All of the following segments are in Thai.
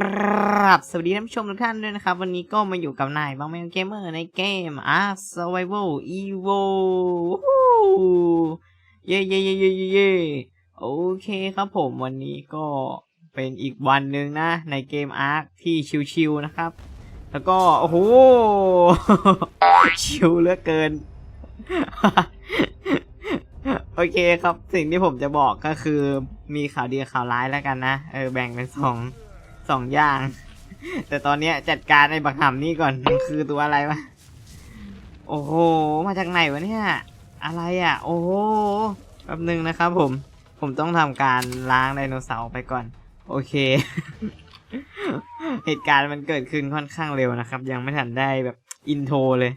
กราบสวัสดีท่านผู้ชมทุกท่านด้วยนะครับ วันนี้ก็มาอยู่กับนายบางแมงเกมเมอร์ในเกม Ark Survival Evo เย่เย่เย่เย่เย่เย่โอเคครับผมวันนี้ก็เป็นอีกวันหนึ่งนะในเกม Ark ที่ชิวๆนะครับ แล้วก็ โอ้โห ชิวเหลือเกิน โอเคครับสิ่งที่ผมจะบอกก็คือมีข่าวดีข่าวร้ายแล้วกันนะ เออแบ่งเป็นสอง สองอย่าง แต่ตอนเนี้ยจัดการไอ้บักหำนี่ก่อนมันคือตัวอะไรวะ โอ้โห มาจากไหนวะเนี่ย อะไรอะ โอ้โหแป๊บนึงนะครับผม ผมต้องทำการล้างไดโนเสาร์ไปก่อน โอเค เหตุการณ์มันเกิดขึ้นค่อนข้างเร็วนะครับ ยังไม่ทันได้แบบอินโทรเลย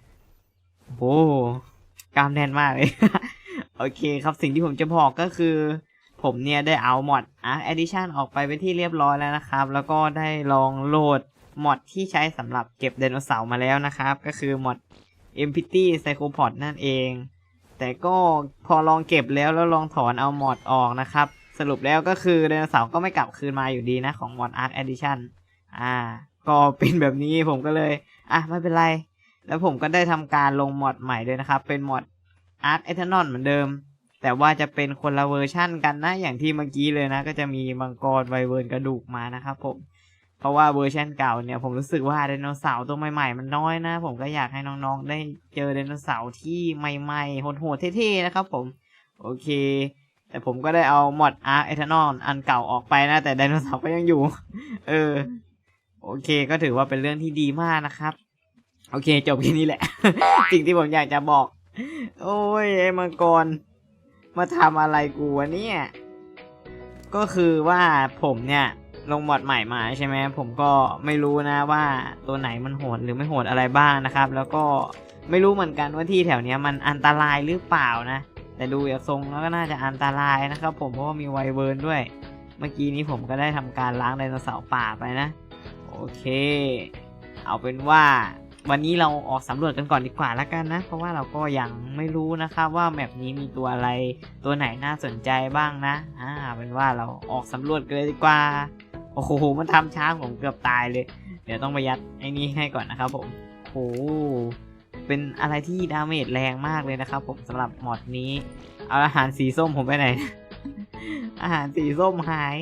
โอ้กล้ามแน่นมากเลย โอเคครับสิ่งที่ผมจะบอกก็คือ ผมเนี่ยได้เอามอด Arc Edition ออกไปเป็นที่เรียบร้อยแล้วนะครับ แล้วก็ได้ลองโหลดมอดที่ใช้สำหรับเก็บไดโนเสาร์มาแล้วนะครับ ก็คือมอด Empty Psychopod นั่นเอง แต่ก็พอลองเก็บแล้วแล้วลองถอนเอามอดออกนะครับ สรุปแล้วก็คือไดโนเสาร์ก็ไม่กลับคืนมาอยู่ดีนะของมอด Arc Edition อ่า ก็เป็นแบบนี้ผมก็เลย อะไม่เป็นไร แล้วผมก็ได้ทำการลงมอดใหม่ด้วยนะครับ เป็นมอด Arc Eternal เหมือนเดิม แต่ว่าจะเป็นคนละเวอร์ชั่นกันนะ อย่างที่เมื่อกี้เลยนะ ก็จะมีมังกรไวเวิร์นกระดูกมานะครับผม เพราะว่าเวอร์ชันเก่าเนี่ยผมรู้สึกว่าไดโนเสาร์ตัวใหม่ๆมันน้อยนะ ผมก็อยากให้น้องๆ ได้เจอไดโนเสาร์ที่ใหม่ๆโหดๆเท่ๆนะครับผม โอเค แต่ผมก็ได้เอามอด Arc Eternal อันเก่าออกไปนะ แต่ไดโนเสาร์ก็ยังอยู่ เออ โอเค ก็ถือว่าเป็นเรื่องที่ดีมากนะครับ โอเค จบแค่นี้แหละ สิ่งที่ผมอยากจะบอก โอ้ยไอ้มังกร มาทำอะไรกูวะเนี่ย ก็คือว่าผมเนี่ยลงมอดใหม่มาใช่ไหมผมก็ไม่รู้นะว่าตัวไหนมันโหดหรือไม่โหดอะไรบ้างนะครับ แล้วก็ไม่รู้เหมือนกันว่าที่แถวเนี้ยมันอันตรายหรือเปล่านะ แต่ดูจากทรงแล้วก็น่าจะอันตรายนะครับผมเพราะว่ามีไวเวิร์นด้วย เมื่อกี้นี้ผมก็ได้ทำการล้างไดโนเสาร์ป่าไปนะ โอเค เอาเป็นว่า วันนี้เราออกสำรวจกันก่อนดีกว่าล้วกันนะ เพราะว่าเราก็ยังไม่รู้นะครับว่าแมปนี้มีตัวอะไรตัวไหนน่าสนใจบ้างนะอ่าเป็นว่าเราออกสำรวจกันเลยดีกว่าโอ้โหมันทำช้าผมเกือบตายเลย เดี๋ยวต้องไปยัดไอ้นี้ให้ก่อนนะครับผมโอ้โหเป็นอะไรที่ดาเมจแรงมากเลยนะครับ ผมสำหรับมอดนี้ เอาอาหารสีส้มผมไปไหน อาหารสีส้มหาย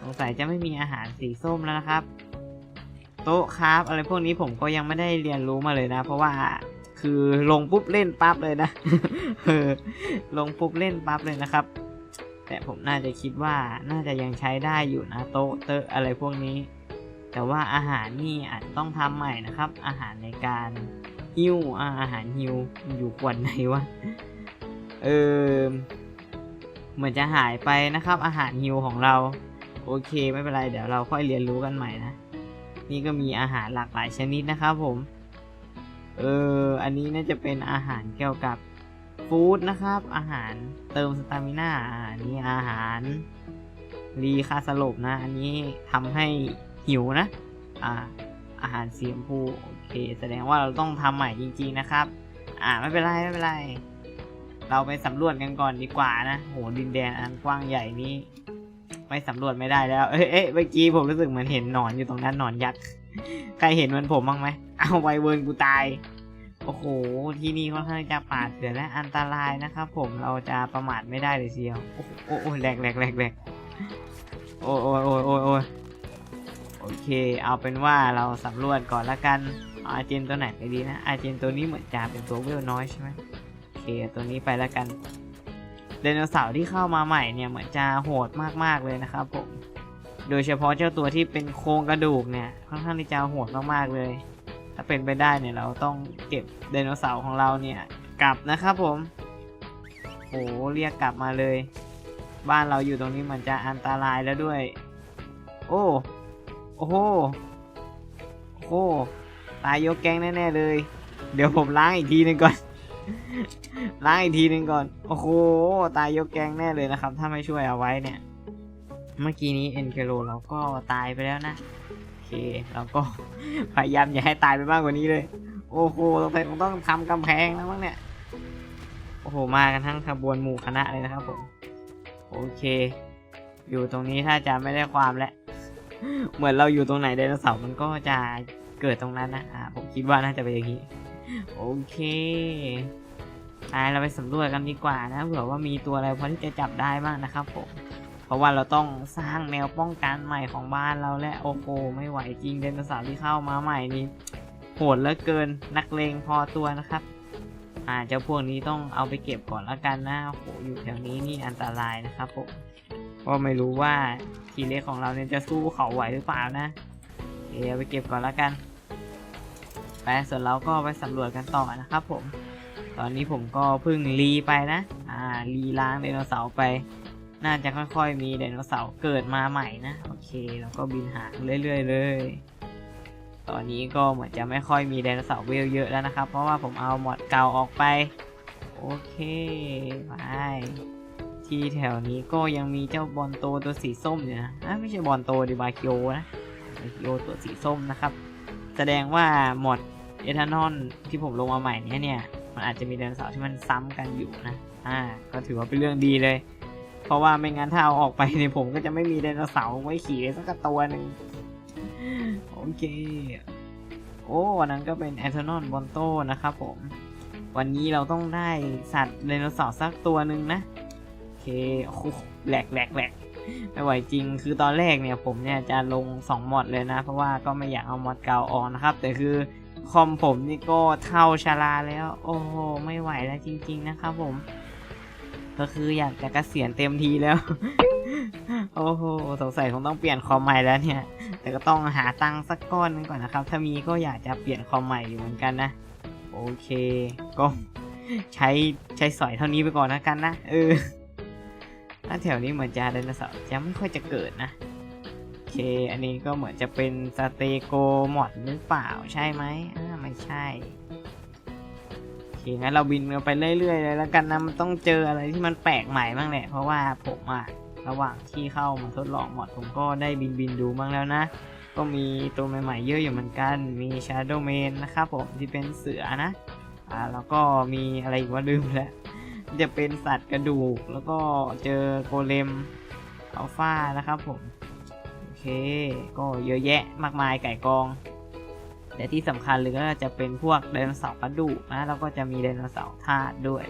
สงสัยจะไม่มีอาหารสีส้มแล้วนะครับ โต๊ะครับอะไรพวกนี้ผมก็ยังไม่ได้เรียนรู้มาเลยนะ เพราะว่าคือลงปุ๊บเล่นปั๊บเลยนะเออลงปุ๊บเล่นปั๊บเลยนะครับ แต่ผมน่าจะคิดว่าน่าจะยังใช้ได้อยู่นะโต๊ะเตอะอะไรพวกนี้ แต่ว่าอาหารนี่อาจจะต้องทำใหม่นะครับ อาหารในการฮิวอาอาหารฮิวอยู่ขวดไหนวะเออเหมือนจะหายไปนะครับ อาหารฮิวของเรา โอเคไม่เป็นไรเดี๋ยวเราค่อยเรียนรู้กันใหม่นะ นี่ก็มีอาหารหลากหลายชนิดนะครับผม เออ อันนี้น่าจะเป็นอาหารเกี่ยวกับฟู้ดนะครับ อาหารเติมสตามิน่าอันนี้อาหารรีคาสลบนะ อันนี้ทำให้หิวนะ อ่า อาหารสีชมพูโอเค แสดงว่าเราต้องทำใหม่จริง ๆนะครับ อ่าไม่เป็นไรไม่เป็นไร เราไปสำรวจกันก่อนดีกว่านะ โหดินแดนอันกว้างใหญ่นี้ ไม่สำรวจไม่ได้แล้ว เอ้ยเมื่อกี้ผมรู้สึกเหมือนเห็นหนอนอยู่ตรงนั้นหนอนยักษ์ ใครเห็นมือนผมบ้างไหม เอาไวเวิร์นกูตาย โอ้โห ที่นี่ค่อนข้างจะป่าเถื่อนและอันตรายนะครับผมเราจะประมาทไม่ได้เลยเชียว โอ้โหแหลกแหลกแหลกแหลกโอ้ยโอ้ยโอ้ยโอ้ยโอ้โอเค เอาเป็นว่าเราสำรวจก่อนละกันเอาอาเจนตัวไหนไปดีนะ อาเจนตัวนี้เหมือนจะเป็นตัวเวลน้อยใช่ไหมโอเค ตัวนี้ไปละกัน ไดโนเสาร์ที่เข้ามาใหม่เนี่ยเหมือนจะโหดมากๆเลยนะครับผมโดยเฉพาะเจ้าตัวที่เป็นโครงกระดูกเนี่ยค่อนข้างที่จะโหดมากๆเลย ถ้าเป็นไปได้เนี่ยเราต้องเก็บไดโนเสาร์ของเราเนี่ยกลับนะครับผมโหเรียกกลับมาเลย บ้านเราอยู่ตรงนี้มันจะอันตรายแล้วด้วย โอ้โอ้โหโอ้โหตายยกแก๊งแน่ๆเลย เดี๋ยวผมล้างอีกทีหนึงก่อน ล้างอีกทีหนึ่งก่อน โอ้โห ตายยกแกงแน่เลยนะครับ ถ้าไม่ช่วยเอาไว้เนี่ย เมื่อกี้นี้เอ็นเคโลเราก็ตายไปแล้วนะ โอเค เราก็พยายามอย่าให้ตายไปมากกว่านี้เลย โอ้โหต้องไปต้องทำกำแพงแล้วมั้งเนี่ย โอ้โห มากันทั้งขบวนหมู่คณะเลยนะครับผม โอเค อยู่ตรงนี้ถ้าจะไม่ได้ความแล้ว เหมือนเราอยู่ตรงไหนไดโนเสาร์มันก็จะเกิดตรงนั้นนะ อ่า ผมคิดว่าน่าจะเป็นอย่างนี้ โอเคไปเราไปสำรวจกันดีกว่านะเผื่อว่ามีตัวอะไรพอที่จะจับได้บ้างนะครับผมเพราะว่าเราต้องสร้างแนวป้องกันใหม่ของบ้านเราและโอ้โหไม่ไหวจริงไดนเสาร์ที่เข้ามาใหม่นี่โหดเหลือเกินนักเลงพอตัวนะครับ อ่าเจ้าพวกนี้ต้องเอาไปเก็บก่อนละกันนะโอ้โหอยู่แถวนี้นี่อันตรายนะครับผมเพราะไม่รู้ว่าทีเล็กของเราเนี่ยจะสู้เขาไหวหรือเปล่านะเดี๋ยวไปเก็บก่อนละกัน ไปส่วนเราก็ไปสำรวจกันต่อนะครับผม ตอนนี้ผมก็เพิ่งรีไปนะ อ่ารีล้างไดโนเสาร์ไป น่าจะค่อยๆ มีไดโนเสาร์เกิดมาใหม่นะ โอเคแล้วก็บินหาเรื่อยๆเลย ตอนนี้ก็เหมือนจะไม่ค่อยมีไดโนเสาร์เวลเยอะแล้วนะครับ เพราะว่าผมเอาหมอดเก่าออกไป โอเคไปที่แถวนี้ก็ยังมีเจ้าบอลโตตัวสีส้มอยู่นะอะไม่ใช่บอลโตดิบาคิโอนะบาคิโอตัวสีส้มนะครับ แสดงว่าหมด เอทานอลที่ผมลงมาใหม่เนี้ยเนี่ย มันอาจจะมีไดโนเสาร์ที่มันซ้ำกันอยู่นะ อ่า ก็ถือว่าเป็นเรื่องดีเลย เพราะว่าไม่งั้นถ้าเอาออกไปเนี่ยผมก็จะไม่มีไดโนเสาร์ไว้ขี่สักตัวหนึ่งโอเค โอ้วันนั้นก็เป็นแอนโทนอนบอนโตนะครับผม วันนี้เราต้องได้สัตว์ไดโนเสาร์สักตัวหนึ่งนะ โอเคโอ้โหแหลกแหลกแหลกไม่ไหวจริง คือตอนแรกเนี่ยผมเนี่ยจะลง 2 มอดเลยนะ เพราะว่าก็ไม่อยากเอามอดเก่าออกนะครับ แต่คือ คอมผมนี่ก็เท่าชาราแล้ว โอ้โห ไม่ไหวแล้วจริง ๆ นะครับผม ก็คืออยากจะกะเกษียณเต็มทีแล้ว โอ้โห สงสัยคงต้องเปลี่ยนคอมใหม่แล้วเนี่ย แต่ก็ต้องหาตังค์สักก้อนนึงก่อนนะครับ ถ้ามีก็อยากจะเปลี่ยนคอมใหม่อยู่เหมือนกันนะ โอเค ก็ใช้ใช้สอยเท่านี้ไปก่อนนะกันนะ เออถ้าแถวนี้เหมือนจะไดโนเสาร์จะไม่ค่อยจะเกิดนะ เค อันนี้ก็เหมือนจะเป็นสเตโกมอดหรือเปล่าใช่ไหมอ่าไม่ใช่ โอเค งั้นเราบินกันไปเรื่อยๆเลยแล้วกันนะ มันต้องเจออะไรที่มันแปลกใหม่บ้างแหละ เพราะว่าผมอะระหว่างที่เข้ามาทดลองมอดผมก็ได้บินบินดูบ้างแล้วนะ ก็มีตัวใหม่ๆเยอะอยู่เหมือนกัน มี Shadow Man นะครับผมที่เป็นเสือนะ อ่าแล้วก็มีอะไรอีกว่าลืมแล้ว จะเป็นสัตว์กระดูกแล้วก็เจอโกเลมอัลฟานะครับผม เค ก็เยอะแยะมากมายไก่กอง แต่ที่สำคัญเลยก็จะเป็นพวกไดโนเสาร์กระดูกนะ แล้วก็จะมีไดโนเสาร์ธาตุด้วย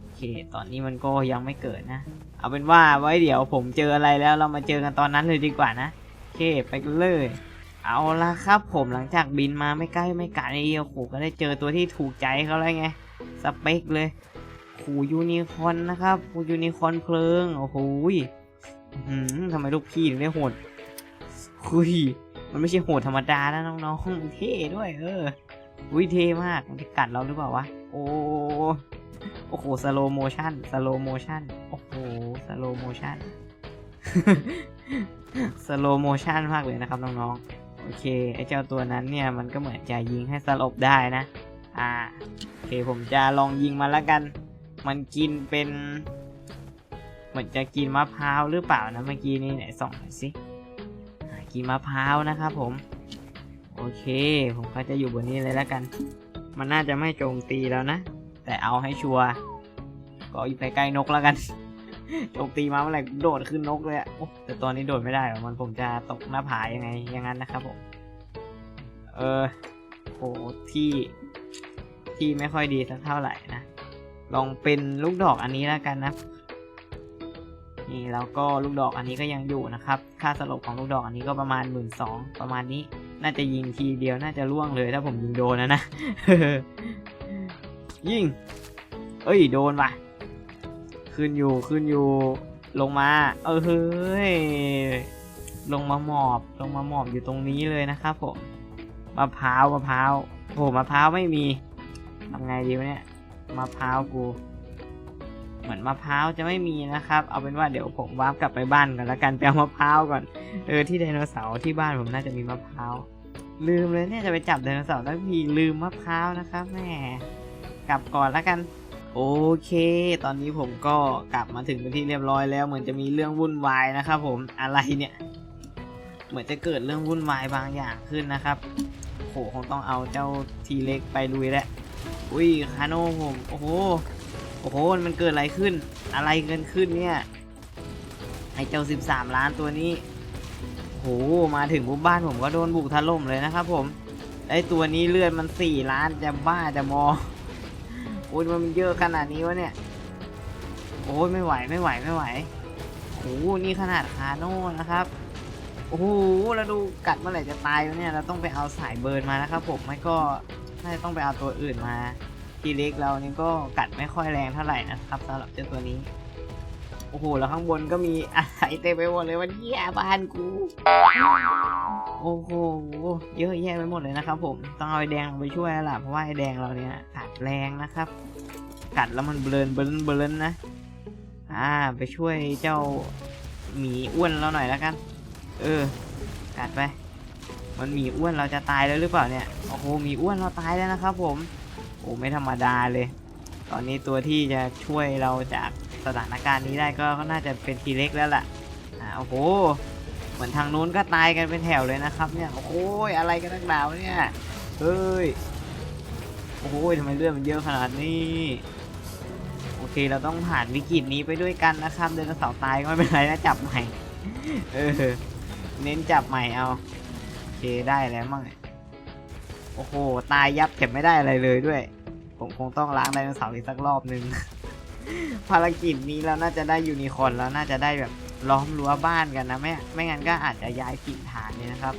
โอเค ตอนนี้มันก็ยังไม่เกิดนะ เอาเป็นว่าไว้เดี๋ยวผมเจออะไรแล้วเรามาเจอกันตอนนั้นเลยดีกว่านะ โอเค ไปกันเลยเอาละครับผมหลังจากบินมาไม่ใกล้ไม่ไกลโอ้โหก็ได้เจอตัวที่ถูกใจเขาแล้วไง สเปคเลยคูยูนิคอนนะครับคูยูนิคอนเพลิง โอ้โหหือทำไมลูกพี่ถึงได้โหด คุยมันไม่ใช่โหดธรรมดานะน้องๆมันเท่ด้วย เอออุ้ยเท่มากมันจะกัดเราหรือเปล่าวะ โอ้โอ้โหสโลโมชั่นสโลโมชั่นโอ้โหสโลโมชั่นสโลโมชั่นมากเลยนะครับน้องๆโอเคไอ้เจ้าตัวนั้นเนี่ยมันก็เหมือนจะยิงให้สลบได้นะ อ่าโอเคผมจะลองยิงมาแล้วกัน มันกินเป็น เหมือนจะกินมะพร้าวหรือเปล่านะเมื่อกี้นี้ไหนส่องหน่อยสิ กินมะพร้าวนะครับผม โอเค ผมก็จะอยู่บนนี้เลยแล้วกัน มันน่าจะไม่โจมตีแล้วนะ แต่เอาให้ชัวร์ก็อยู่ใกล้ๆนกแล้วกันโจมตีมาเมื่อไหร่โดดขึ้นนกเลยอะโอ้แต่ตอนนี้โดดไม่ได้หรอกมันผมจะตกหน้าผายังไงอย่างนั้นนะครับผม เออโอ้ที่ที่ไม่ค่อยดีสักเท่าไหร่นะ ลองเป็นลูกดอกอันนี้แล้วกันนะ นี่แล้วก็ลูกดอกอันนี้ก็ยังอยู่นะครับ ค่าสลบของลูกดอกอันนี้ก็ประมาณหมื่นสองประมาณนี้ น่าจะยิงทีเดียวน่าจะล่วงเลยถ้าผมยิงโดนนะนะ ยิง เอ้ยโดนว่ะ ขึ้นอยู่ขึ้นอยู่ ลงมา เออเฮ้ย ลงมาหมอบ ลงมาหมอบอยู่ตรงนี้เลยนะครับผม มะพร้าวมะพร้าวโอ้มะพร้าวไม่มีทำไงดีวะเนี่ย มะพร้าวกู เหมือนมะพร้าวจะไม่มีนะครับ เอาเป็นว่าเดี๋ยวผมวาร์ปกลับไปบ้านกันล้วกันไปเอามะพร้าวก่อนเออที่ไดโนเสาร์ที่บ้านผมน่าจะมีมะพร้าวลืมเลยเนี่ยจะไปจับไดโนเสาร์ทั้งทีลืมมะพร้าวนะครับแม่กลับก่อนล้วกัน โอเค ตอนนี้ผมก็กลับมาถึงเป็นที่เรียบร้อยแล้วเหมือนจะมีเรื่องวุ่นวายนะครับ ผมอะไรเนี่ยเหมือนจะเกิดเรื่องวุ่นวายบางอย่างขึ้นนะครับโหคงต้องเอาเจ้าทีเล็กไปลุยแล้วอุ้ยคาโน่ผมโอ้โห โอ้โห มันเกิดอะไรขึ้น อะไรเกินขึ้นเนี่ย ไอเจ้า 13 ล้านตัวนี้โโหมาถึงปุ๊บบ้านผมก็โดนบุกถล่มเลยนะครับผม ไอตัวนี้เลือดมันสี่ล้านจะบ้าจะมอโอ้ยมันเยอะขนาดนี้วะเนี่ย โอ้ยไม่ไหวไม่ไหวไม่ไหวโอ้โหนี่ขนาดคาโน่นะครับ โอ้โหแล้วดูกัดเมื่อไหร่จะตายวะเนี่ย เราต้องไปเอาสายเบิร์นมานะครับผม ไม่ก็น่าจะต้องไปเอาตัวอื่นมา ทีเล็กเรานี่ก็กัดไม่ค่อยแรงเท่าไหร่นะครับสำหรับเจ้าตัวนี้ โอ้โห แล้วข้างบนก็มีอะไรเต็มไปหมดเลยวันนี้บ้านกู โอ้โห เยอะแยะไปหมดเลยนะครับ ผม ต้องเอาไอ้แดงลงไปช่วยล่ะ เพราะว่าไอ้แดงเราเนี่ยกัดแรงนะครับ กัดแล้วมันเบลนเบลนเบลนนะ อ่า ไปช่วยเจ้าหมีอ้วนเราหน่อยแล้วกัน เออ กัดไป มันหมีอ้วนเราจะตายแล้วหรือเปล่าเนี่ย โอ้โห หมีอ้วนเราตายแล้วนะครับผม โอ้ไม่ธรรมดาเลย ตอนนี้ตัวที่จะช่วยเราจากสถานการณ์นี้ได้ก็ก็น่าจะเป็นทีเล็กแล้วล่ะอ่าโอ้โหเหมือนทางนู้นก็ตายกันเป็นแถวเลยนะครับเนี่ยโอ้โหอะไรกันนักหนาวเนี่ยเฮ้ยโอ้โหทำไมเลือดมันเยอะขนาดนี้โอเคเราต้องผ่านวิกฤตนี้ไปด้วยกันนะครับเดินเสาตายก็ไม่เป็นไรนะจับใหม่เออเน้นจับใหม่เอาโอเคได้แล้วมั่ง โอ้โห ตายยับเก็บไม่ได้อะไรเลยด้วย ผมคงต้องล้างไดโนเสาร์อีกสักรอบหนึ่งภารกิจนี้เราน่าจะได้ยูนิคอร์นแล้วน่าจะได้แบบล้อมรั้วบ้านกันนะไม่ไม่งั้นก็อาจจะย้ายถิ่นฐานเนี่ยนะครับ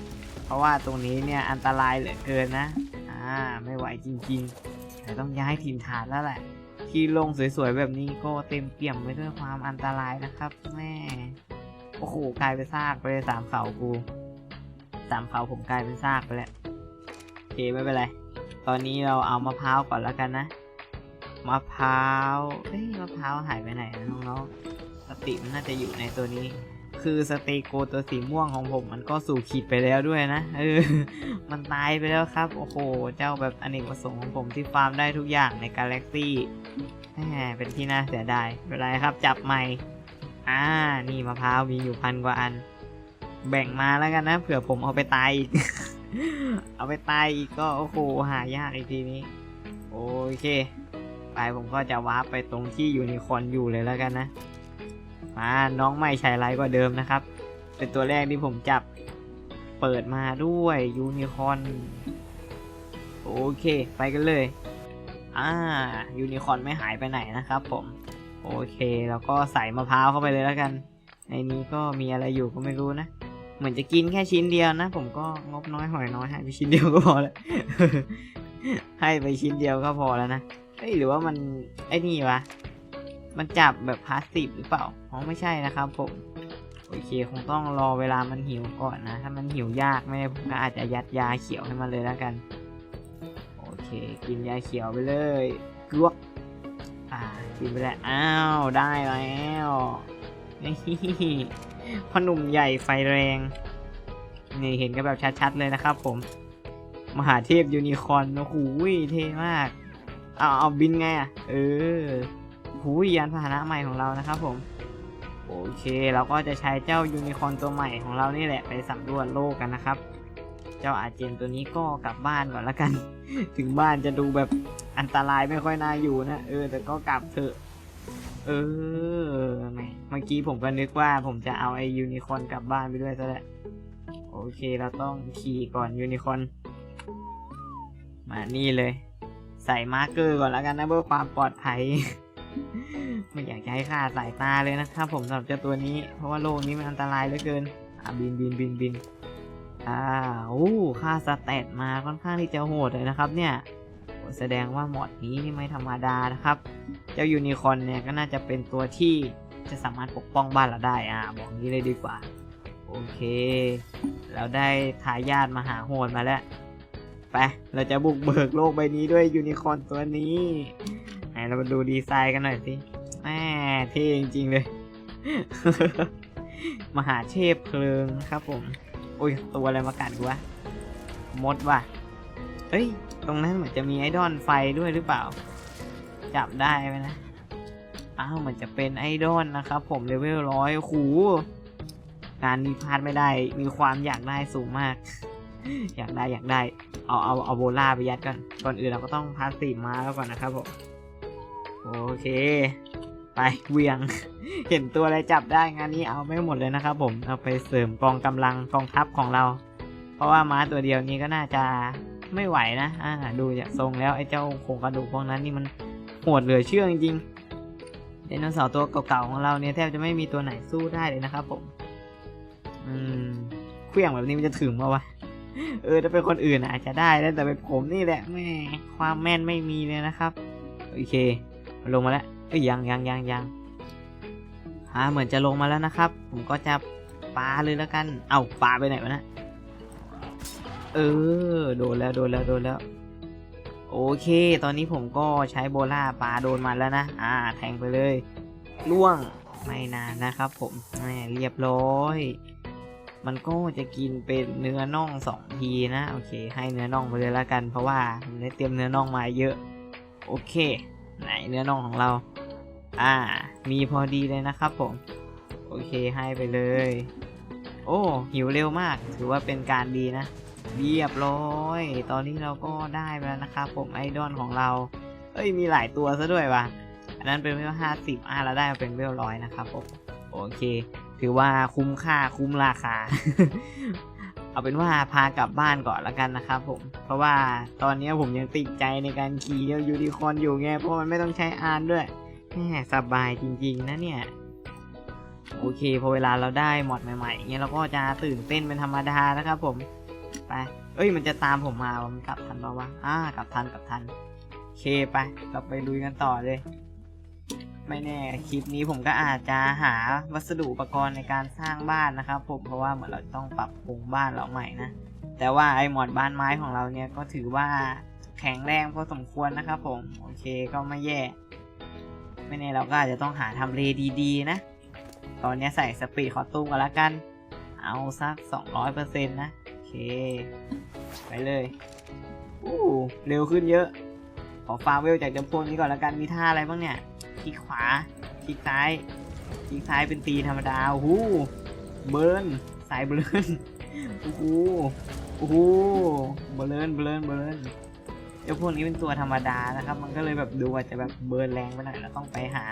เพราะว่าตรงนี้เนี่ยอันตรายเหลือเกินนะ อ่า ไม่ไหวจริงๆแต่ต้องย้ายถิ่นฐานแล้วแหละ ที่ลงสวยๆแบบนี้ก็เต็มเปี่ยมไปด้วยความอันตรายนะครับ แม่โอ้โหกลายเป็นซากไปเลยสามเขากูสามเขาผมกลายเป็นซากไปแล้ว เคไม่เป็นไร ตอนนี้เราเอามะพร้าวก่อนแล้วกันนะ มะพร้าว เอ้ยมะพร้าวหายไปไหนนะน้องๆสติมันน่าจะอยู่ในตัวนี้ คือสเตโกตัวสีม่วงของผมมันก็สู่ขีดไปแล้วด้วยนะ เออ มันตายไปแล้วครับ โอ้โห เจ้าแบบอเนกประสงค์ของผมที่ฟาร์มได้ทุกอย่างในกาแล็กซี่แหมเป็นที่น่าเสียดายไม่เป็นไรครับ จับใหม่ อ่า นี่มะพร้าวมีอยู่พันกว่าอัน แบ่งมาแล้วกันนะ เผื่อผมเอาไปตายอีก เอาไปตายอีกก็โอ้โหหายากอีกทีนี้ โอเค ไปผมก็จะวาร์ปไปตรงที่ยูนิคอนอยู่เลยแล้วกันนะ มาน้องใหม่ชายไลท์กว่าเดิมนะครับ เป็นตัวแรกที่ผมจับเปิดมาด้วยยูนิคอนโอเค ไปกันเลย อ่า ยูนิคอนไม่หายไปไหนนะครับผม โอเค แล้วก็ใส่มะพร้าวเข้าไปเลยแล้วกัน ในนี้ก็มีอะไรอยู่ก็ไม่รู้นะ เหมือนจะกินแค่ชิ้นเดียวนะ ผมก็งบน้อยหอยน้อยให้ไปชิ้นเดียวก็พอแล้วให้ไปชิ้นเดียวก็พอแล้วนะเอ้ยหรือว่ามันไอ้นี่วะมันจับแบบพาสซีฟหรือเปล่าอ๋อไม่ใช่นะครับ ผมโอเคคงต้องรอเวลามันหิวก่อนนะ ถ้ามันหิวยากไม่ผมก็อาจจะยัดยาเขียวให้มันเลยแล้วกันโอเค กินยาเขียวไปเลยกลวกอ่ากินไปแล้วอ้าวได้แล้วนี่ พ่อหนุ่มใหญ่ไฟแรง นี่เห็นกันแบบชัดๆเลยนะครับผม มหาเทพยูนิคอร์นโอ้โหเท่มาก เอาเอาบินไงอะ เออหูยยานพาหนะใหม่ของเรานะครับผม โอเค เราก็จะใช้เจ้ายูนิคอร์นตัวใหม่ของเรานี่แหละไปสำรวจโลกกันนะครับ เจ้าอาเจนตัวนี้ก็กลับบ้านก่อนละกัน ถึงบ้านจะดูแบบอันตรายไม่ค่อยน่าอยู่นะ เออ แต่ก็กลับเถอะ เออแหมเมื่อกี้ผมก็นึกว่าผมจะเอาไอ้ยูนิคอนกลับบ้านไปด้วยซะแหละโอเคเราต้องขี่ก่อนยูนิคอนมานี่เลย ใส่มาร์กเกอร์ก่อนแล้วกันนะเพื่อความปลอดภัย ไม่อยากจะให้ค่าดสายตาเลยนะครับผมสำหรับเจ้าตัวนี้ เพราะว่าโลกนี้มันอันตรายเหลือเกิน อะบินบินบินบินอ่าโอ้ค่าสเตตมาค่อนข้างที่จะโหดเลยนะครับเนี่ย แสดงว่าหมอดนี้นี่ไม่ธรรมดานะครับ เจ้ายูนิคอนเนี่ยก็น่าจะเป็นตัวที่จะสามารถปกป้องบ้านเราได้อ่าบอกงี้เลยดีกว่า โอเค เราได้ทายาทมหาโหดมาแล้วไปเราจะบุกเบิกโลกใบนี้ด้วยยูนิคอนตัวนี้ไหนเรามาดูดีไซน์กันหน่อยสิแม่เท่จริงๆเลย มหาเทพเพลิงครับผม โอ้ย ตัวอะไรมากัดกูวะมดว่ะ เฮ้ย ตรงนั้นเหมือนจะมีไอดอลไฟด้วยหรือเปล่า จับได้ไหมนะ อ้าวเหมือนจะเป็นไอดอลนะครับ ผมเลเวลร้อยโอ้โหการนี้พลาดไม่ได้ มีความอยากได้สูงมาก อยากได้อยากได้ เอาเอาเอาโบล่าไปยัดก่อน ก่อนอื่นเราก็ต้องพาสซีฟมาแล้วก่อนนะครับผม โอเค ไปเหวียง เห็นตัวอะไรจับได้งานนี้เอาไม่หมดเลยนะครับผม เอาไปเสริมกองกำลังกองทัพของเรา เพราะว่าม้าตัวเดียวนี้ก็น่าจะ ไม่ไหวนะอ่าดูจากทรงแล้วไอ้เจ้าโครงกระดูกพวกนั้นนี่มันโหดเหลือเชื่อจริงๆไดโนเสาร์ตัวเก่าๆของเราเนี่ยแทบจะไม่มีตัวไหนสู้ได้เลยนะครับผม อืมเครื่องแบบนี้มันจะถึงมาวะเออถ้าเป็นคนอื่นอาจจะได้แล้วแต่เป็นผมนี่แหละแม่ความแม่นไม่มีเลยนะครับ โอเค ลงมาแล้วเอ้ยยังยังยังยังอ่าเหมือนจะลงมาแล้วนะครับ ผมก็จะปาเลยแล้วกัน เอาปาไปไหนวะนะ เออ โดนแล้วโดนแล้วโดนแล้ว โอเค ตอนนี้ผมก็ใช้โบล่าปลาโดนมันแล้วนะ อ่า แทงไปเลยล่วงไม่นานนะครับผมแหมเรียบร้อย มันก็จะกินเป็นเนื้อน่องสองทีนะ โอเค ให้เนื้อน่องไปเลยแล้วกัน เพราะว่าผมได้เตรียมเนื้อน่องมาเยอะ โอเค ไหนเนื้อน่องของเรา อ่า มีพอดีเลยนะครับผม โอเคให้ไปเลย โอ้หิวเร็วมาก ถือว่าเป็นการดีนะ เรียบร้อย ตอนนี้เราก็ได้ไปแล้วนะครับผมไอดอลของเรา เอ้ยมีหลายตัวซะด้วยว่ะ อันนั้นเป็นเวลห้าสิบอ่าเราได้มาเป็นเวลร้อยนะครับผม โอเค ถือว่าคุ้มค่าคุ้มราคา เอาเป็นว่าพากลับบ้านก่อนละกันนะครับผม เพราะว่าตอนนี้ผมยังติดใจในการขี่เจ้ายูนิคอนอยู่ไง เพราะมันไม่ต้องใช้อานด้วยแหมสบายจริงๆนะเนี่ยโอเคพอเวลาเราได้หมอดใหม่ๆเงี้ยเราก็จะตื่นเต้นเป็นธรรมดานะครับผม ไปเอ้ยมันจะตามผมมาว่ามันกลับทันปะวะอ่ากลับทันกลับทันเคไปเราไปลุยกันต่อเลย ไม่แน่คลิปนี้ผมก็อาจจะหาวัสดุอุปกรณ์ในการสร้างบ้านนะครับผมเพราะว่าเหมือนเราต้องปรับปรุงบ้านเราใหม่นะแต่ว่าไอ้หมอดบ้านไม้ของเราเนี่ยก็ถือว่าแข็งแรงพอสมควรนะครับผมโอเคก็ไม่แย่ ไม่แน่เราก็อาจจะต้องหาทำเลดีๆนะ ตอนนี้ใส่สปีดคอตุ้มกันละกัน เอาสัก200%นะ เคไปเลยอู้เร็วขึ้นเยอะ ขอฟาร์มเวลจากจำพวกนี้ก่อนละกันมีท่าอะไรบ้างเนี่ยคลิกขวาคลิกซ้ายคลิกซ้ายเป็นตีธรรมดาโอ้โหเบิร์นสายเบิร์นโอ้โหโอ้โหเบิร์นเบิร์นเบิร์นเจ้าพวกนี้เป็นตัวธรรมดานะครับ มันก็เลยแบบดูอาจจะแบบเบิร์นแรงไปหน่อยเราต้องไปหา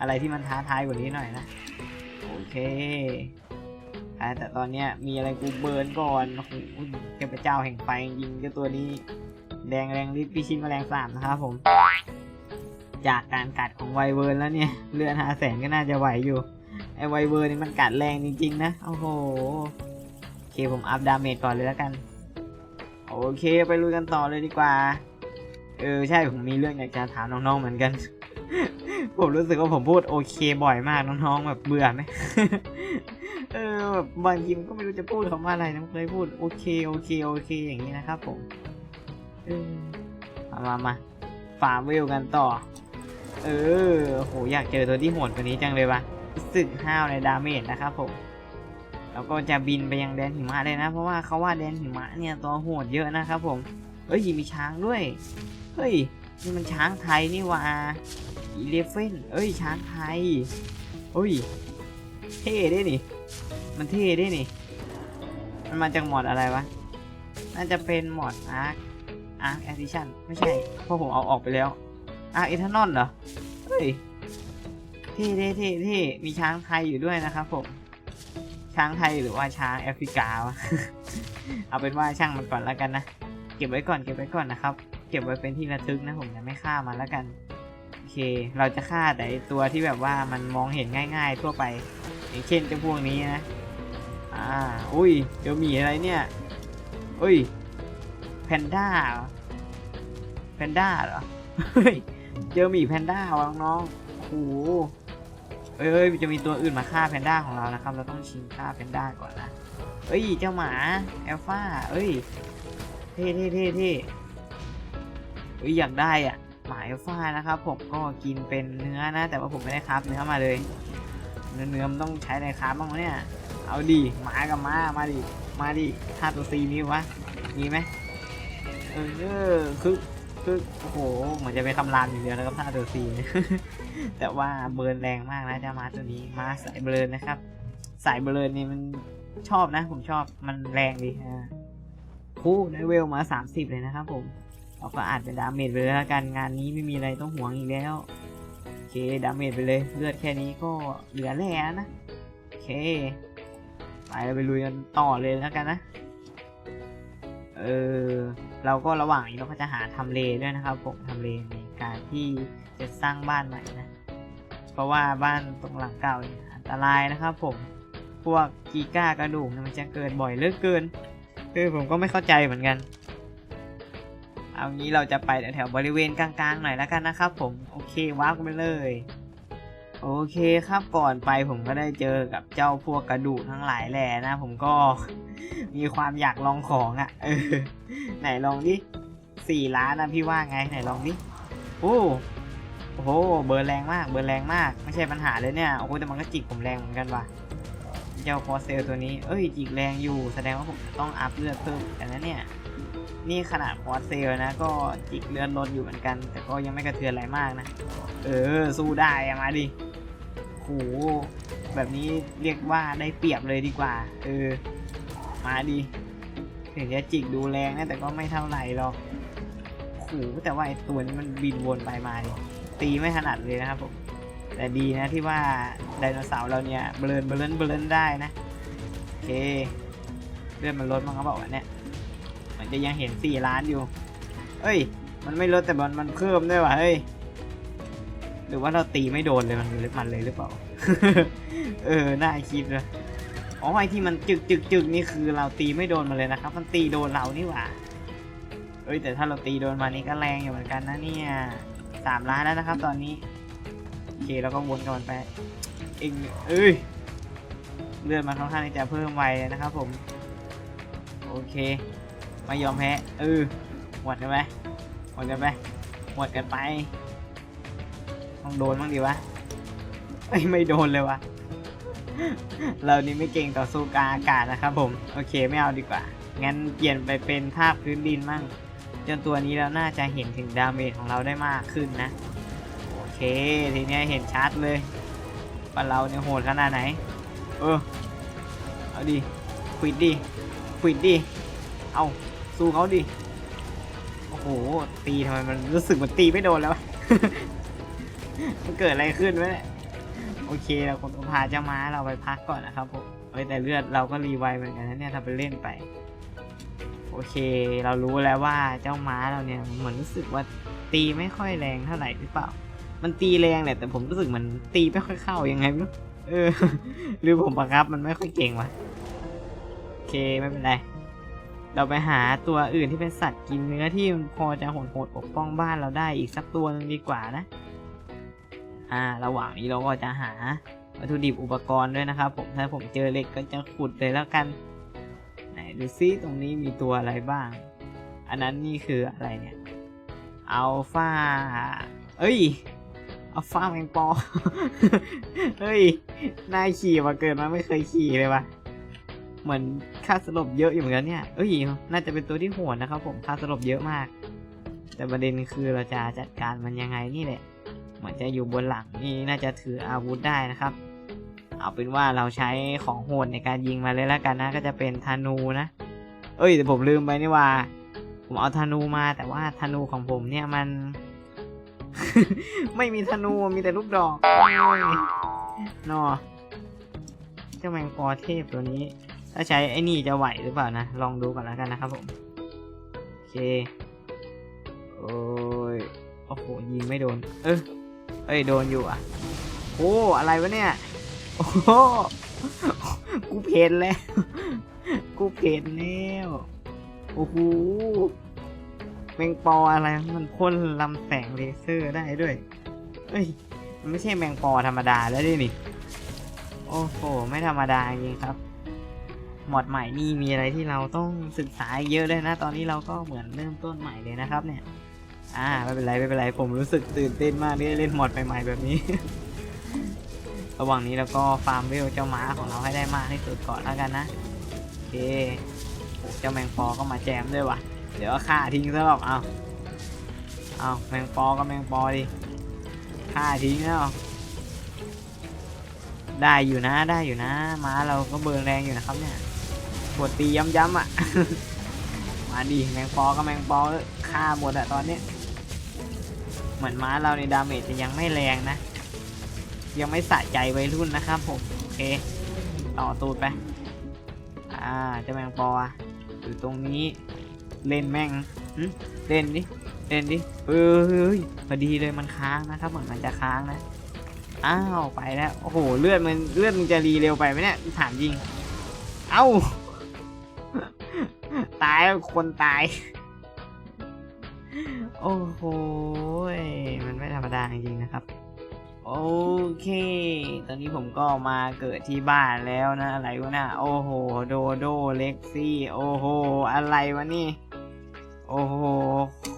อะไรที่มันท้าทายกว่านี้หน่อยนะโอเค อ่าแต่ตอนเนี้ยมีอะไรกูเบิร์นก่อนโอ้โหเทพเจ้าแห่งไฟจริงๆเจ้าตัวนี้แดงแรงฤทธิ์พิชิตแมลงสาบนะครับผม จากการกัดของไวเวิร์นแล้วเนี่ยเลือดหาแสนก็น่าจะไหวอยู่ไอไวเวิร์นนี่มันกัดแรงจริงๆนะโอ้โหโอเคผมอัพดาเมจก่อนเลยแล้วกันโอเคไปลุยกันต่อเลยดีกว่า เออใช่ผมมีเรื่องอยากจะถามน้องๆเหมือนกัน ผมรู้สึกว่าผมพูดโอเคบ่อยมากน้องๆแบบเบื่อไหม เออแบบบางทีมันก็ไม่รู้จะพูดคำว่าอะไรนะเคยพูดโอเคโอเคโอเคอย่างนี้นะครับผมเออมามามาฟาร์มเวลกันต่อ เออโหอยากเจอตัวที่โหดกว่านี้จังเลยวะสึกห้าวในดาเมจนะครับผมแล้วก็จะบินไปยังแดนหิมะเลยนะ เพราะว่าเขาว่าแดนหิมะเนี่ยตัวโหดเยอะนะครับผมเฮ้ยมีช้างด้วยเฮ้ยนี่มันช้างไทยนี่ว่าอีเลฟเฟนเอ้ยช้างไทยเฮ้ยเท่ได้นี่ มันเท่ด้นี่ มันมาจากหมอดอะไรวะ น่าจะเป็นหมอดอาร์คอาร์คแอดิชันไม่ใช่เพราะผมเอาออกไปแล้ว อาร์คเอทานอลเหรอ เฮ้ยเท่เท่เท่เท่มีช้างไทยอยู่ด้วยนะครับผม ช้างไทยหรือว่าช้างแอฟริกาวะ เอาเป็นว่าช่างมันก่อนแล้วกันนะ เก็บไว้ก่อนเก็บไว้ก่อนนะครับ เก็บไว้เป็นที่ระทึกนะผมจะไม่ฆ่ามันแล้วกัน โอเค เราจะฆ่าแต่ตัวที่แบบว่ามันมองเห็นง่าย ๆ ทั่วไป อย่างเช่นเจ้าพวกนี้นะ อ่า อุ้ย เจอหมีอะไรเนี่ย อุ้ย แพนด้าแพนด้าเหรอ เฮ้ย เจอหมีแพนด้าวะน้องๆโอ้โหเอ้ยเอ้ยจะมีตัวอื่นมาฆ่าแพนด้าของเรานะครับ เราต้องชิงฆ่าแพนด้าก่อนนะ เอ้ย เจ้าหมาแอลฟาเอ้ย เท่เท่เท่เท่เอ้ยอยากได้อะหมาแอลฟานะครับ ผมก็กินเป็นเนื้อนะ แต่ว่าผมไม่ได้ครับเนื้อมาเลย เนื้อเนื้อมันต้องใช้ในคราฟบ้างเนี่ย เอาดิหมากับม้ามาดิ มาดิท่าตัวซีมีวะ มีไหมเออคือคือโอ้โหเหมือนจะเป็นคำรามอยู่เดียวนะครับท่าตัวซีแต่ว่าเบิร์นแรงมากนะเจ้าม้าตัวนี้ม้าสายเบิร์นนะครับ สายเบิร์นนี่มันชอบนะ ผมชอบมันแรงดีอ่าคู่ได้เวลมา 30 เลยนะครับผมเราก็อาจเป็นดาเมจไปเลยแล้วกันงานนี้ไม่มีอะไรต้องห่วงอีกแล้ว เคดาเมจไปเลย เลือดแค่นี้ก็เหลือแร่แล้วนะโอเคไปเราไปลุยกันต่อเลยแล้วกันนะ เออเราก็ระหว่างนี้เราก็จะหาทำเลด้วยนะครับผมทำเลในการที่จะสร้างบ้านใหม่นะ เพราะว่าบ้านตรงหลังเก่าเนี่ยอันตรายนะครับผมพวกกีก้ากระดูกเนี่ยมันจะเกิดบ่อยเลือเกินคือผมก็ไม่เข้าใจเหมือนกัน เอางี้เราจะไปแถวบริเวณกลางๆหน่อยแล้วกันนะครับ ผมโอเควาร์ปกันไปเลยโอเคครับก่อนไปผมก็ได้เจอกับเจ้าพวกกระดูกทั้งหลายแหล่นะ ผมก็มีความอยากลองของอะ่ะเออไหนลองดิสี่ล้านนะพี่ว่าไงไหนลองดิโอ้โหเบอร์แรงมากเบอร์แรงมาก ไม่ใช่ปัญหาเลยเนี่ยโอ้โหแต่มันก็จิกผมแรงเหมือนกันว่ะเจ้าคอเซลตัวนี้เอ้ยจิกแรงอยู่แสดงว่าผมต้องอัพเลือดเพิ่มกันนะเนี่ย นี่ขนาดคอสเซลนะ ก็จิกเลือดลดอยู่เหมือนกัน แต่ก็ยังไม่กระเทือนอะไรมากนะ เออ สู้ได้มาดิโหแบบนี้เรียกว่าได้เปรียบเลยดีกว่า เออ มาดิถึงจะจิกดูแรงนะแต่ก็ไม่เท่าไหร่หรอกโหแต่ว่าไอตัวนี้มันบินวนไปมาตีไม่ถนัดเลยนะครับผมแต่ดีนะที่ว่าไดโนเสาร์เราเนี่ยเบลนเบลนเบลนได้นะโอเคเลือดมันลดมั้งเขาบอกว่าเนี่ย มันจะยังเห็นสี่ล้านอยู่ เอ้ย มันไม่ลดแต่มันมันเพิ่มด้วยว่ะเฮ้ย หรือว่าเราตีไม่โดนเลยมันเลยมันเลยหรือเปล่า เออ น่าคิดเลยอ๋อไอที่มันจึกจึกจึกนี่คือเราตีไม่โดนมันเลยนะครับ มันตีโดนเรานี่หว่า เอ้ยแต่ถ้าเราตีโดนมานี่ก็แรงอยู่เหมือนกันนะเนี่ยสามล้านแล้วนะครับ ตอนนี้โอเคเราก็วนกันไปเองเอ้ยเลือดมันค่อนข้างจะเพิ่มไวนะครับผม โอเค ไม่ยอมแพ้เออหมดกันไหมหมดกันไหมหมดกันไปต้องโดนบ้างดีวะไม่โดนเลยวะเรานี่ไม่เก่งต่อสู้กาอากาศนะครับผม โอเคไม่เอาดีกว่า งั้นเปลี่ยนไปเป็นภาพพื้นดินมั่งจนตัวนี้เราน่าจะเห็นถึงดาเมจของเราได้มากขึ้นนะ โอเค ทีนี้เห็นชัดเลยว่าเราเนี่ยโหดขนาดไหน เออ เอาดิควิดดิควิดดิ เอา สู้เขาดิ โอ้โห ตีทำไมมันรู้สึกเหมันตีไม่โดนแล้ว มันเกิดอะไรขึ้นวะเนี่ย โอเคเราคงพาเจ้าม้าเราไปพักก่อนนะครับผมเอ้ยแต่เลือดเราก็รีไวเหมือนกันนะเนี่ยทำไปเล่นไป โอเค เรารู้แล้วว่าเจ้าม้าเราเนี่ยเหมือนรู้สึกว่าตีไม่ค่อยแรงเท่าไหร่หรือเปล่า มันตีแรงแหละแต่ผมรู้สึกมันตีไม่ค่อยเข้ายังไงไม่รู้เออหรือผมบังคับมันไม่ค่อยเก่งวะโอเคไม่เป็นไร เราไปหาตัวอื่นที่เป็นสัตว์กินเนื้อที่พอจะโหดๆปกป้องบ้านเราได้อีกสักตัวหนึงดีกว่านะ อ่า ระหว่างนี้เราก็จะหาวัตถุดิบอุปกรณ์ด้วยนะครับผมถ้าผมเจอเหล็กก็จะขุดเลยแล้วกัน ไหนดูซิตรงนี้มีตัวอะไรบ้าง อันนั้นนี่คืออะไรเนี่ยอัลฟาเอ้ยอัลฟาแมงปอเฮ้ยนายขี่มาเกิดมาไม่เคยขี่เลยว่ะ เหมือนค่าสลบเยอะอยู่เหมือนกันเนี่ยเอ้ยน่าจะเป็นตัวที่โหดนะครับผมค่าสลบเยอะมาก แต่ประเด็นคือเราจะจัดการมันยังไงนี่แหละเหมือนจะอยู่บนหลังนี่น่าจะถืออาวุธได้นะครับ เอาเป็นว่าเราใช้ของโหดในการยิงมาเลยแล้วกันนะก็จะเป็นธนูนะ เอ้ยแต่ผมลืมไปนี่ว่า ผมเอาธนูมาแต่ว่าธนูของผมเนี่ยมัน ไม่มีธนูมีแต่ลูกดอกโอ้ยนอเจ้าแมงปอเทพตัวนี้ ถ้าใช้ไอ้นี่จะไหวหรือเปล่านะ ลองดูก่อนแล้วกันนะครับผม โอเค โอ้ย โอ้โห ยิงไม่โดน เออเอ้ย โดนอยู่อะ โอ้ อะไรวะเนี่ย โอ้โกูเพนแล้ว กูเพนแล้ว โอ้โหแมงปออะไร มันพ่นลำแสงเลเซอร์ได้ด้วย เอ้ย มันไม่ใช่แมงปอธรรมดาแล้วดินี่ โอ้โห ไม่ธรรมดาจริงครับ มอดใหม่นี่มีอะไรที่เราต้องศึกษาเยอะเลยนะ ตอนนี้เราก็เหมือนเริ่มต้นใหม่เลยนะครับเนี่ย อ่าไม่เป็นไรไม่เป็นไรผมรู้สึกตื่นเต้นมากที่ได้เล่นมอดใหม่ๆแบบนี้ ระหว่างนี้เราก็ฟาร์มเวลเจ้าม้าของเราให้ได้มากที่สุดก่อนแล้วกันนะโอเคโอ้เจ้าแมงปอก็มาแจมด้วยว่ะ เดี๋ยวฆ่าทิ้งซะหรอกเอาเอาแมงปอก็แมงปอดิฆ่าทิ้งแล้วได้อยู่นะได้อยู่นะม้าเราก็เบิร์นแรงอยู่นะครับเนี่ย ปวดตีย้ำๆอะ มาดิแมงปอก็แมงปอฆ่าหมดอะตอนเนี้ยเหมือนม้าเราในดาเมจจะยังไม่แรงนะ ยังไม่สะใจวัยรุ่นนะครับผม โอเค ต่อตูดไป อ่าจะแมงปออะอยู่ตรงนี้ เล่นแม่งเล่นดิ เล่นดิ เอ้ยพอดีเลยมันค้างนะครับเหมือนมันจะค้างนะ อ้าว ไปแล้ว โอ้โห เลือดมันเลือดมันจะรีเร็วไปไหมเนี่ย ถามจริง เอ้า ตายคนตาย โอ้โห มันไม่ธรรมดาจริงๆนะครับ โอเค ตอนนี้ผมก็มาเกิดที่บ้านแล้วนะ อะไรวะนะโอ้โห โดโดเล็กซี่ โอ้โห อะไรวะนี่ โอ้โห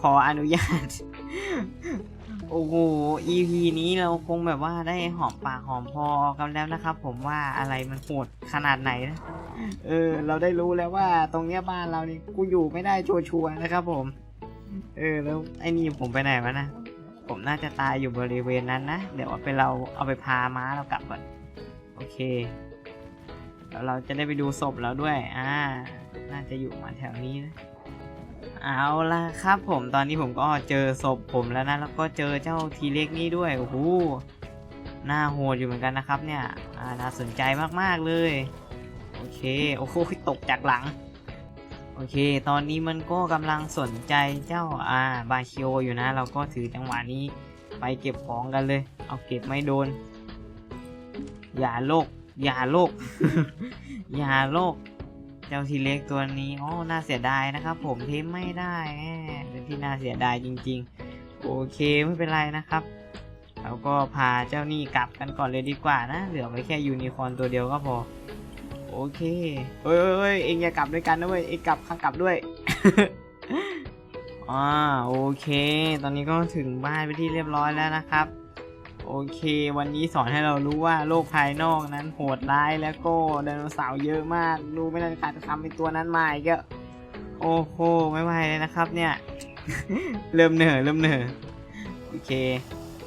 ขออนุญาต โอ้โห EP นี้เราคงแบบว่าได้หอมปากหอมคอกันแล้วนะครับ ผมว่าอะไรมันโหดขนาดไหนนะเออ เราได้รู้แล้วว่าตรงเนี้ยบ้านเรานี่กูอยู่ไม่ได้ชัวร์ๆนะครับ ผม เออ แล้วไอ้นี่ผมไปไหนวะนะผมน่าจะตายอยู่บริเวณนั้นนะ เดี๋ยวเอาไปเราเอาไปพาม้าเรากลับก่อนโอเคแล้วเราจะได้ไปดูศพแล้วด้วย อ่า น่าจะอยู่มาแถวนี้นะ เอาละครับผมตอนนี้ผมก็เจอศพผมแล้วนะ แล้วก็เจอเจ้าทีเล็กนี่ด้วยโอ้โหน่าโหดอยู่เหมือนกันนะครับเนี่ยน่าสนใจมากๆเลย โอเคโอ้โหตกจากหลัง โอเค ตอนนี้มันก็กำลังสนใจเจ้าอาบาคิโออยู่นะ เราก็ถือจังหวะนี้ไปเก็บของกันเลย เอาเก็บไม่โดน อย่าโลก อย่าโลก อย่าโลก เจ้าทีเล็กตัวนี้โอ๋อน่าเสียดายนะครับ ผมเทมไม่ได้แหมเป็นที่น่าเสียดายจริง ๆ โอเคไม่เป็นไรนะครับเราก็พาเจ้านี่กลับกันก่อนเลยดีกว่านะเหลือไว้แค่ยูนิคอร์นตัวเดียวก็พอ โอเคเฮ้ยเฮ้ยเฮ้ยเองอย่ากลับด้วยกันนะเว้ยเองกลับข้างกลับด้วยอ่าโอเค ตอนนี้ก็ถึงบ้านไปที่เรียบร้อยแล้วนะครับ โอเค วันนี้สอนให้เรารู้ว่าโลกภายนอกนั้นโหดร้ายแล้วก็ไดโนเสาร์เยอะมากดูไม่ทันขาดคำเป็นตัวนั้นมาอีกก็โอ้โหไม่ไหวเลยนะครับเนี่ย เริ่มเหนื่อยเริ่มเหนื่อยโอเค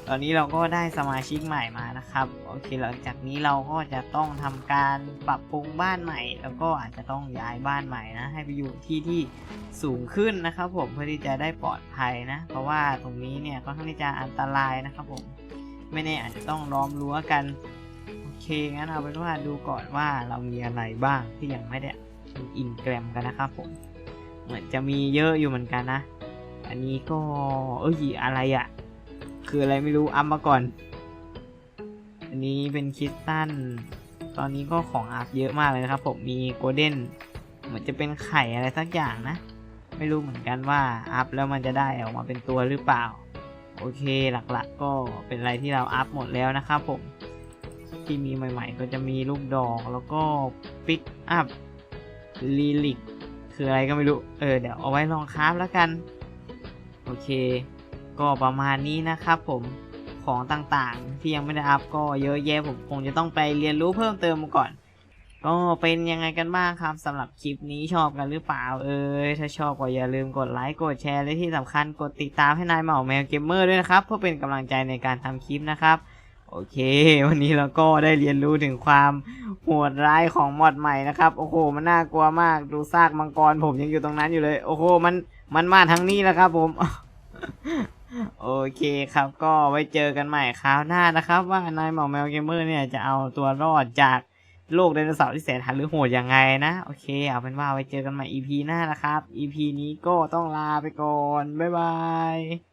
ตอนนี้เราก็ได้สมาชิกใหม่มานะครับ โอเคหลังจากนี้เราก็จะต้องทำการปรับปรุงบ้านใหม่ แล้วก็อาจจะต้องย้ายบ้านใหม่นะ ให้ไปอยู่ที่ที่สูงขึ้นนะครับ ผมเพื่อที่จะได้ปลอดภัยนะ เพราะว่าตรงนี้เนี่ยก็ค่อนข้างที่จะอันตรายนะครับผม ไม่แน่อาจจะต้องล้อมรั้วกัน โอเค งั้นเอาเป็นว่าดูก่อนว่าเรามีอะไรบ้างที่ยังไม่ได้ดูอินแกรมกันนะครับผม เหมือนจะมีเยอะอยู่เหมือนกันนะ อันนี้ก็ เอ้ยอะไรอะ่ะ คืออะไรไม่รู้อัพมาก่อน อันนี้เป็นคิสตัน ตอนนี้ก็ของอัพเยอะมากเลยนะครับ ผมมีโกลเด้น เหมือนจะเป็นไข่อะไรสักอย่างนะ ไม่รู้เหมือนกันว่าอัพแล้วมันจะได้ออกมาเป็นตัวหรือเปล่า โอเคหลักๆ ก็เป็นอะไรที่เราอัพหมดแล้วนะครับผม ที่มีใหม่ๆ ก็จะมีลูกดอกแล้วก็ปิกอัพลีลิกคืออะไรก็ไม่รู้ เออ เดี๋ยวเอาไว้ลองคราฟแล้วกัน โอเค ก็ประมาณนี้นะครับผมของต่างๆ ที่ยังไม่ได้อัพก็เยอะแยะผมคงจะต้องไปเรียนรู้เพิ่มเติมมาก่อน ก็เป็นยังไงกันบ้างครับสำหรับคลิปนี้ชอบกันหรือเปล่าเอ้ยถ้าชอบก็อย่าลืมกดไลค์กดแชร์และที่สำคัญกดติดตามให้นายเหมาแมวเกมเมอร์ด้วยนะครับ เพื่อเป็นกำลังใจในการทำคลิปนะครับ โอเค วันนี้เราก็ได้เรียนรู้ถึงความโหดร้ายของมอดใหม่นะครับ โอ้โห มันน่ากลัวมากดูซากมังกรผมยังอยู่ตรงนั้นอยู่เลย โอ้โหมันมันมาทางนี้แล้วครับผมโอเคครับก็ไว้เจอกันใหม่คราวหน้านะครับ ว่านายหมาแมวเกมเมอร์เนี่ยจะเอาตัวรอดจาก โลกไดโนเสาร์ที่แสนหันหรือโหดยังไงนะ โอเค เอาเป็นว่าไว้เจอกันใหม่ EP หน้านะครับ EP นี้ก็ต้องลาไปก่อน บ๊ายบาย